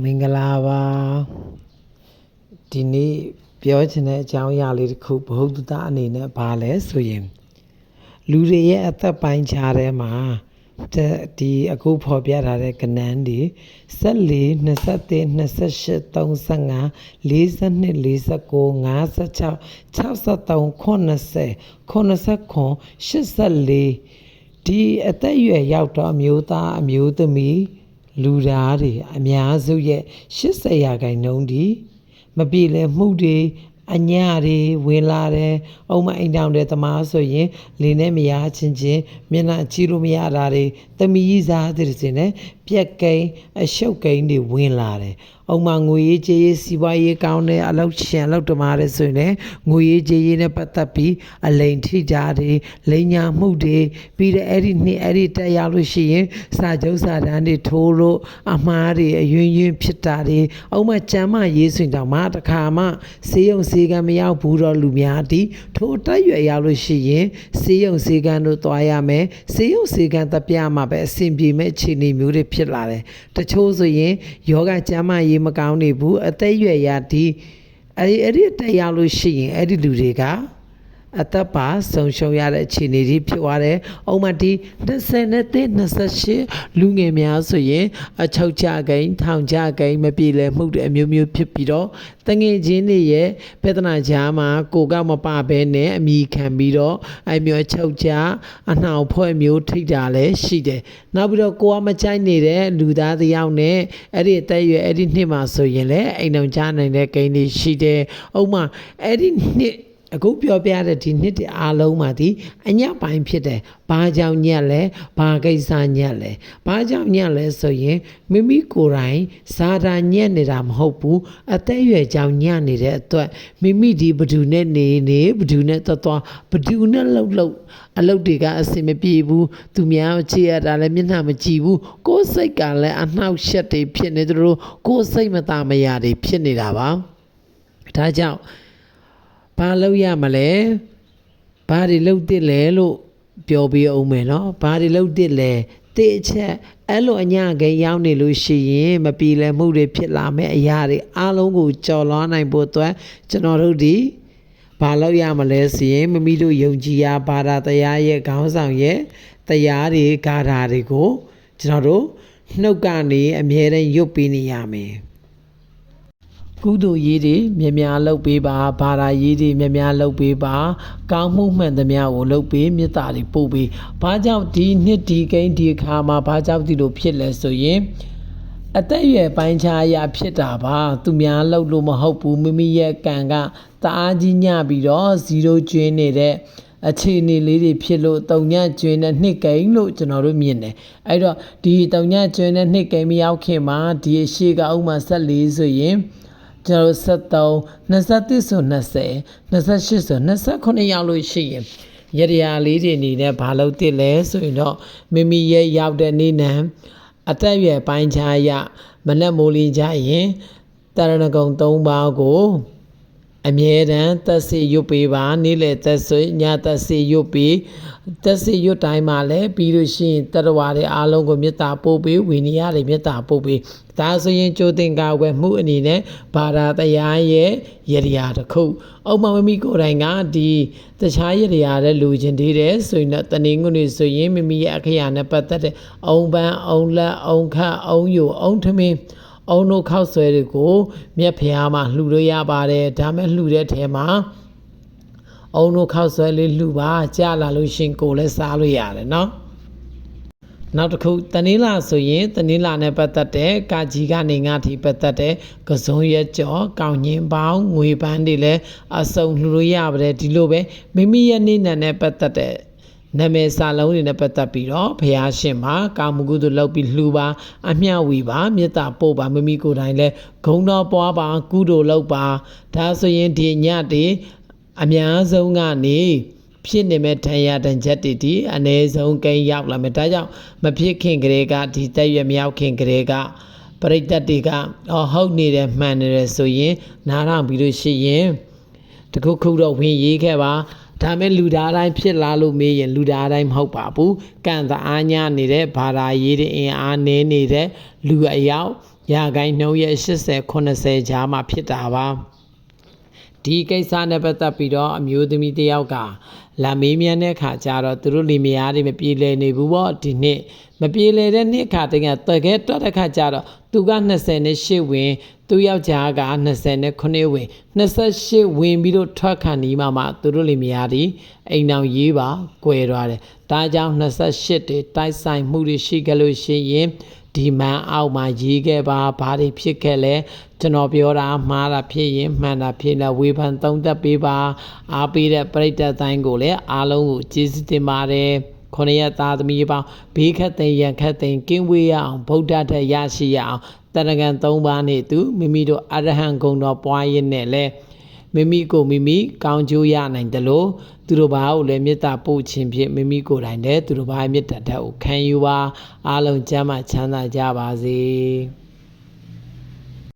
မင်္ဂလာပါဒီနေ့ပြောချင်တဲ့အကြောင်းအရာလေးတစ်ခုဘုဟုတ္တအနေနဲ့ဘာလဲဆိုရင်လူတွေရဲ့အသက်ပိုင်းခြားထဲမှာတဲ့ဒီအခုဖော်ပြထားတဲ့ကဏ္ဍတွေ14 21 28 35 42 49 56 63 80 89 84ဒီအသက်အရွယ်ရောက်တော့အမျိုးသားအမျိုးသမီး လူသားတွေအများစုရဲ့80ရာခိုင်နှုန်းဒီမပြေလည်မှုတွေ အညာတွေဝင်လာတယ်။အုံမအိမ်တောင်တဲ့သမားဆိုရင်လင်းနဲ့မရချင်းချင်းမျက်နှာကြည့်လို့မရတာတွေသမီးစားတဲ့စင်နဲ့ပြက်ကိန်းအရှုပ်ကိန်းတွေဝင်လာတယ်။အုံမငွေရေးကြေးရေးစီးပွားရေးကောင်းတဲ့အလောက်ရှင်အလောက်တမားတဲ့ဆိုရင်လည်းငွေရေးကြေးရေးနဲ့ပတ်သက်ပြီးအလိန်ထိကြတွေလိန်ညာမှုတွေပြီးတဲ့အဲ့ဒီနှစ်အဲ့ဒီတက်ရောက်လို့ရှိရင်စာချုပ်စာတမ်းတွေထိုးလို့အမှားတွေအယွင်းယွင်းဖြစ်တာတွေအုံမကြမ်းမရေးဆိုရင်တော့မှတခါမှစေးရုံစေးကံမရောက်ဘူးတော့လူများဒီထိုတက်ရွယ်ရောက်လို့ရှိရင်စေးရုံစေးကံတို့သွားရမယ်စေးရုံစေးကံတပြမှာပဲအဆင်ပြေမဲ့အခြေအနေမျိုးတွေဖြစ်လာတယ်တချို့ဆိုရင်ယောဂကျမ်းမရေးမကောင်းနေဘူးအသက်ရွယ်ရဒီအဲ့ဒီအဲ့ဒီတက်ရောက်လို့ရှိရင်အဲ့ဒီလူတွေက အသက်ပါဆုံးရှုံးရတဲ့အခြေအနေတွေဖြစ်သွားတယ်။အုံမတီ20နဲ့28လူငယ်များဆိုရင်အချုပ်ချကိန်းထောင်ချကိန်းမပြေလည်မှုတွေအမျိုးမျိုးဖြစ်ပြီးတော့တငယ်ချင်းတွေရဲ့ပြဿနာကြားမှာကိုကမပဘဲနဲ့အမိခံပြီးတော့အဲ့မျိုးအချုပ်ချအနှောင်ဖွဲ့မျိုးထိတာလည်းရှိတယ်။နောက်ပြီးတော့ကိုကမကြိုက်နေတဲ့လူသားတစ်ယောက်နဲ့အဲ့ဒီအသက်အရွယ်အဲ့ဒီနှစ်မှာဆိုရင်လည်းအိမ်အောင်ချနိုင်တဲ့ကိန်းတွေရှိတယ်။အုံမအဲ့ဒီနှစ် အခုပြောပြတဲ့ဒီနှစ်တည်းအားလုံးမှာဒီအညပိုင်းဖြစ်တယ်။ဘာကြောင့်ညက်လဲ။ဘာကိစ္စညက်လဲ။ဘာကြောင့်ညက်လဲဆိုရင်မိမိကိုယ်တိုင်ဇာတာညက်နေတာမဟုတ်ဘူး။အသက်အရွယ်ကြောင့်ညက်နေတဲ့အတွက်မိမိဒီဘဒူနဲ့နေနေဘဒူနဲ့သွားသွားဘဒူနဲ့လှုပ်လှုပ်အလုပ်တွေကအဆင်မပြေဘူး။သူများချေရတာလည်းမျက်နှာမကြည့်ဘူး။ကိုယ်စိတ်ကလည်းအနှောက်အယှက်တွေဖြစ်နေသလိုကိုယ်စိတ်မသားမရာတွေဖြစ်နေတာပါ။ဒါကြောင့် ဘာလုပ်ရမလဲဘာတွေလုပ်တစ်လဲလို့ပြောပြအောင်မယ်နော်ဘာတွေလုပ်တစ်လဲတိအချက်အဲ့လိုအညာခဲရောက်နေလို့ရှိရင်မပြေလည်မှုတွေဖြစ်လာမယ့်အရာတွေအားလုံးကိုကြော်လွှားနိုင်ဖို့အတွက်ကျွန်တော်တို့ဒီဘာလုပ်ရမလဲဆိုရင်မိမိတို့ယုံကြည်ရာဘာသာတရားရဲ့ခေါင်းဆောင်ရဲ့တရားတွေဂါထာတွေကိုကျွန်တော်တို့နှုတ်ကနေအမြဲတမ်းရွတ်ပေးနေရမယ် ကုသိုလ်ရေးတွေမြများများလုပ်ပေးပါဘာသာရေးတွေမြများများလုပ်ပေးပါကောင်းမှုမှန်သမျှကိုလုပ်ပေးမေတ္တာတွေပို့ပေးဘာကြောင့်ဒီနှစ်ဒီကိန်းဒီခါမှာဘာကြောင့်ဒီလိုဖြစ်လဲဆိုရင်အသက်အရွယ်ပိုင်းခြားအရာဖြစ်တာပါသူများလှုပ်လို့မဟုတ်ဘူးမိမိရဲ့ကံကတအားကြီးညပြီးတော့0ကျွင်းနေတဲ့အခြေအနေလေးတွေဖြစ်လို့တုံညကျွင်းတဲ့နှစ်ကိန်းလို့ကျွန်တော်တို့မြင်တယ်အဲ့တော့ဒီတုံညကျွင်းတဲ့နှစ်ကိန်းမရောက်ခင်မှာဒီအရှိကဥမာ14ဆိုရင် ကျွန်တော်73 21ဆို20 28ဆို29ရောက်လို့ရှိရင်ရရရာလေးတွေအနေနဲ့ဘာလို့တစ်လဲဆိုရင်တော့မိမိရဲ့ရောက်တဲ့နေ့နံအသက်အရွယ်ပိုင်းခြားရမနဲ့မိုးလင်းကြရင်တရဏဂုံ၃ပါးကို အမြဲတမ်းသက်စေရွတ်ပေးပါနေ့လေသက်စေညသက်စေရွတ်ပေးသက်စေရွတ်တိုင်းမှာလည်းပြီးလို့ရှိရင်တရဝါတွေအားလုံးကိုမေတ္တာပို့ပေးဝိနည်းရတွေမေတ္တာပို့ပေးဒါဆိုရင်ကြိုတင်ကာကွယ်မှုအနေနဲ့ဘာသာတရားရဲ့ရရာတစ်ခုအုံမမမိကိုယ်တိုင်ကဒီတခြားရရာတဲ့လူချင်းတည်းတဲ့ဆိုရင်တော့တနင်္ဂနွေဆိုရင်မိမိရဲ့အခရာနဲ့ပတ်သက်တဲ့အုံပန်းအုံလက်အုံခတ်အုံယိုအုံထမင်း အုံတို့ခောက်ဆွဲတွေကိုမြက်ဖျားမှာလှူလို့ရပါတယ်ဒါမဲ့လှူတဲ့ထဲမှာအုံတို့ခောက်ဆွဲလေးလှူပါကြာလာလို့ရှင်ကိုယ်လည်းစားလို့ရတယ်နော်နောက်တစ်ခုတနင်္လာဆိုရင်တနင်္လာနဲ့ပတ်သက်တဲ့ကာကြီးကနေငါထိပတ်သက်တဲ့ကစုံရက်ကြော်ကောင်းညင်ပေါင်းငွေပန်းတွေလည်းအစုံလှူလို့ရပါတယ်ဒီလိုပဲမိမိရဲ့နေ့နဲ့ပတ်သက်တဲ့ နာမည်စာလုံးတွေနဲ့ပတ်သက်ပြီးတော့ဘုရားရှင်မှာကာမဂုဏ်တို့လောက်ပြီးလှူပါအမျှဝီပါမေတ္တာပို့ပါမိမိကိုယ်တိုင်လဲဂုဏ်တော်ပွားပါကုသိုလ်လုပ်ပါဒါဆိုရင်ဒီညတွေအများဆုံးကနေဖြစ်နေမဲ့ထံရတန်ချက်တွေဒီအ ਨੇ ဆုံးကိန်းရောက်လာမယ်ဒါကြောင့်မဖြစ်ခင်ကလေးကဒီတက်ရွယ်မရောက်ခင်ကလေးကပရိသတ်တွေကအော်ဟုတ်နေတယ်မှန်နေတယ်ဆိုရင်နားထောင်ပြီးလို့ရှိရင်တခုခုတော့ဝင်ရေးခဲ့ပါ ဒါမဲ့လူသားတိုင်းဖြစ်လာလို့မေးရင်လူသားတိုင်းမဟုတ်ပါဘူးကံတအားညနေတဲ့ဘာသာရေးတဲ့အင်အားနည်းနေတဲ့လူအယောက်ရာဂိုင်းနှုန်းရဲ့80 90ကြားမှာဖြစ်တာပါ ဒီကိစ္စနဲ့ပတ်သက်ပြီးတော့အမျိုးသမီးတစ်ယောက်ကလာမေးမြန်းတဲ့ခါကျတော့သူတို့လင်မယားတွေမပြေလည်နေဘူးပေါ့ဒီနှစ်မပြေလည်တဲ့နှစ်ခါတကယ်တကယ်တော့တဲ့ခါကျတော့သူက28ဝင်သူယောက်ျားက29ဝင်28ဝင်ပြီးတော့ထွက်ခံနေမှမှသူတို့လင်မယားတွေအိမ်အောင်ရေးပါ꿰သွားတယ်ဒါကြောင့်28တွေတိုက်ဆိုင်မှုတွေရှိကြလို့ရှိရင် ဒီမန်အောက်မှာရေးခဲ့ပါဘာတွေဖြစ်ခဲ့လဲကျွန်တော်ပြောတာမှားတာဖြစ်ရင်မှန်တာဖြစ်လဲဝေဖန်သုံးသပ်ပေးပါအားပေးတဲ့ပရိသတ်တိုင်းကိုလည်းအားလုံးကိုကျေးဇူးတင်ပါတယ်ခொနရသားသမီးပေါင်းဘေးခတ်သိမ်းရန်ခတ်သိမ်းကင်းဝေးရအောင်ဗုဒ္ဓထက်ရရှိရအောင်တရဂံ၃ပါးနဲ့သူမိမိတို့အရဟံဂုံတော်ပွားရင်းနဲ့လဲ မိမိကိုမိမိကောင်းကျိုးရနိုင်တယ်လို့သူတို့ဘာကိုလည်းမေတ္တာပို့ခြင်းဖြင့်မိမိကိုယ်တိုင်လည်းသူတို့ဘာမေတ္တာဓာတ်ကိုခံယူပါအားလုံးကျမ်းမှချမ်းသာကြပါစေ။